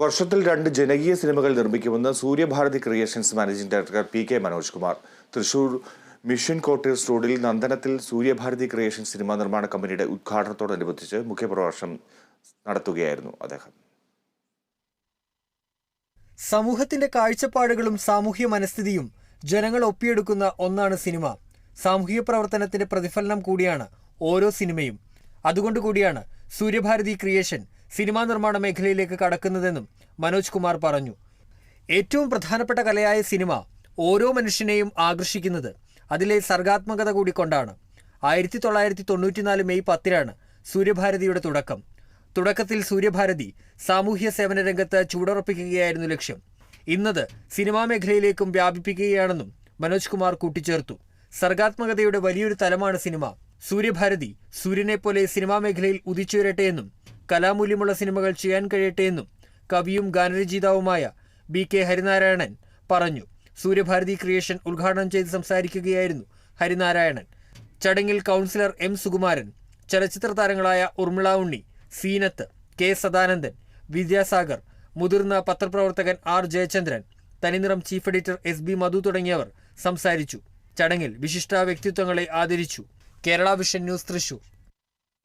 വർഷത്തിൽ രണ്ട് ജനകീയ സിനിമകൾ നിർമ്മിക്കുമെന്ന് Suryabharathi creations managing director P K Manoj Kumar. Thrissur mission quarters റോഡിൽ നന്ദനത്തിൽ സൂര്യഭാരതി ക്രിയേഷൻ സിനിമാ നിർമ്മാണ കമ്പനിയുടെ ഉദ്ഘാടനത്തോടനുബന്ധിച്ച് മുഖ്യപ്രഭാഷണം നടത്തുകയായിരുന്നു അദ്ദേഹം. സമൂഹത്തിന്റെ കാഴ്ചപ്പാടുകളും സാമൂഹ്യ മനസ്ഥിതിയും ജനങ്ങൾ ഒപ്പിയെടുക്കുന്ന ഒന്നാണ് സിനിമ. സാമൂഹിക പ്രവർത്തനത്തിന്റെ പ്രതിഫലനം കൂടിയാണ് ഓരോ സിനിമയും. അതുകൊണ്ട് കൂടിയാണ് സൂര്യഭാരതി ക്രിയേഷൻ സിനിമാ നിർമ്മാണ മേഖലയിലേക്ക് കടക്കുന്നതെന്നും മനോജ് കുമാർ പറഞ്ഞു. ഏറ്റവും പ്രധാനപ്പെട്ട കലയായ സിനിമ ഓരോ മനുഷ്യനെയും ആകർഷിക്കുന്നത് അതിലെ സർഗാത്മകത കൂടി കൊണ്ടാണ് ആയിരത്തി തൊള്ളായിരത്തി തൊണ്ണൂറ്റിനാല് മെയ് പത്തിനാണ് സൂര്യഭാരതിയുടെ തുടക്കം. തുടക്കത്തിൽ സൂര്യഭാരതി സാമൂഹ്യ സേവന രംഗത്ത് ചൂടുറപ്പിക്കുകയായിരുന്നു ലക്ഷ്യം. ഇന്നത് സിനിമാ മേഖലയിലേക്കും വ്യാപിപ്പിക്കുകയാണെന്നും മനോജ് കുമാർ കൂട്ടിച്ചേർത്തു. സർഗാത്മകതയുടെ വലിയൊരു തലമാണ് സിനിമ. സൂര്യഭാരതി സൂര്യനെപ്പോലെ സിനിമാ മേഖലയിൽ ഉദിച്ചുവരട്ടെ എന്നും കലാമൂല്യമുള്ള സിനിമകൾ ചെയ്യാൻ കഴിയട്ടെ എന്നും കവിയും ഗാനരചയിതാവുമായ ബി കെ ഹരിനാരായണൻ പറഞ്ഞു. സൂര്യഭാരതി ക്രിയേഷൻ ഉദ്ഘാടനം ചെയ്ത് സംസാരിക്കുകയായിരുന്നു ഹരിനാരായണൻ. ചടങ്ങിൽ കൗൺസിലർ എം സുകുമാരൻ ചലച്ചിത്ര താരങ്ങളായ ഉർമിള ഉണ്ണി സീനത്ത് കെ സദാനന്ദൻ വിദ്യാസാഗർ മുതിർന്ന പത്രപ്രവർത്തകൻ R Jayachandran Thaniniram chief editor S B Madhu തുടങ്ങിയവർ സംസാരിച്ചു. ചടങ്ങിൽ വിശിഷ്ട വ്യക്തിത്വങ്ങളെ ആദരിച്ചു. Kerala vision news Thrissur.